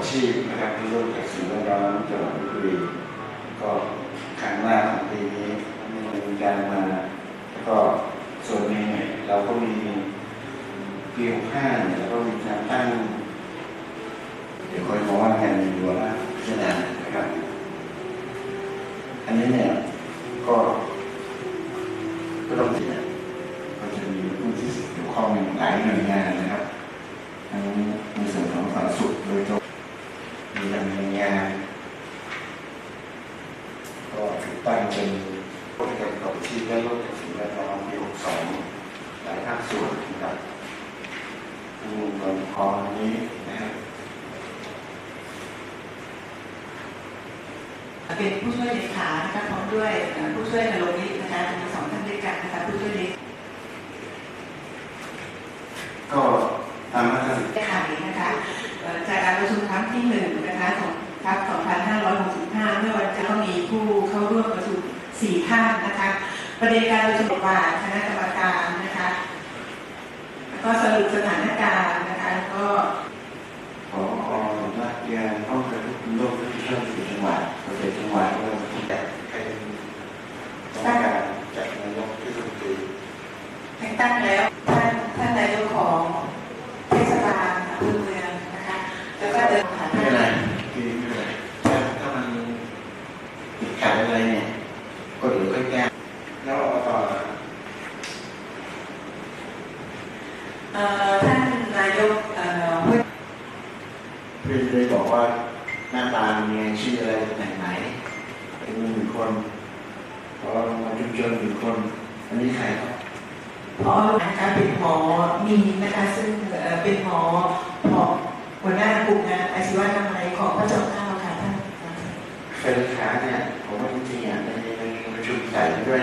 าชีพนะครับที่ร่วมกับสิ่งแวดล้อมจังหวัดลพบุรีก็ครั้งแรกของปีนี้มีการมาแล้วก็ส่วนหนึ่งเนี่ยเราก็มีปีหกห้าเนี่ยเราก็มีการตั้ง เดี๋ยวคอยมองว่ากันดูว่าพิจารณานะครับ อันนี้เนี่ยก็ก็ต้องเนี่ยก็จะมีผู้ที่เกี่ยวข้องหลายหน่วยงานนะครับทั้งในส่วนของสาธารณสุขโดยตรง มีดำเนินงานก็ถูกตั้งเป็นโรคเกี่ยวกับชีพและรคจากสิ่งแวดล้อมปี62หลายภาคส่วนนะครับทั้งองค์กรพอนนี้นะครับเป็นผู้ช่วยเลขานะคะพร้อมด้วยผู้ช่วยนรงค์นิตนะคะมีสองท่านด้วยกันนะคะผู้ช่วยเลก็ตามมาตราสิบขานะคะเอ่อจากการประชุมครั้งที่หนึ่ง นะคะของทัพ2565 เมื่อวันจะต้องมีผู้เข้าร่วมประชุมสี่ท่านนะคะ ประเด็นการประชุมว่าคณะกรรมการนะคะแล้วก็สรุปสถานการณ์นะคะแล้วก็ขออนักเรียนป้องกันทุกโรคที่เข้าสู่จังหวัดประเทศจังหวัดเริ่มที่จะเป็นต้องการจัดนายกที่สุดคือแต่งตั้งแล้วท่านท่านนายกของ แล้วก็เดินผ่านไม่ท่านเป็นไรคือไม่เป็นไรถ้าถ้ามันติดขัดอะไรเนี่ยก็เดี๋ยวค่อยแก้แล้วอบตเอ่อท่านนายกเอ่อเพื่อนเลยบอกว่าหน้าตามีไงชื่ออะไรตำแหน่งไหนเป็นหนึ่งคนพอมาชุมชนหนึ่งคน อันนี้ใครครับพอนะคะเป็นหมอมีนนะคะซึ่งเอ่อเป็นหมอหมอ หัวหน้ากลุ่มงานอาชีวนามัยของพระเจ้าข้าค่ะท่านเฟรนขาเนี่ยผมว่าจริงๆอะในในประชุมใส่ด้วย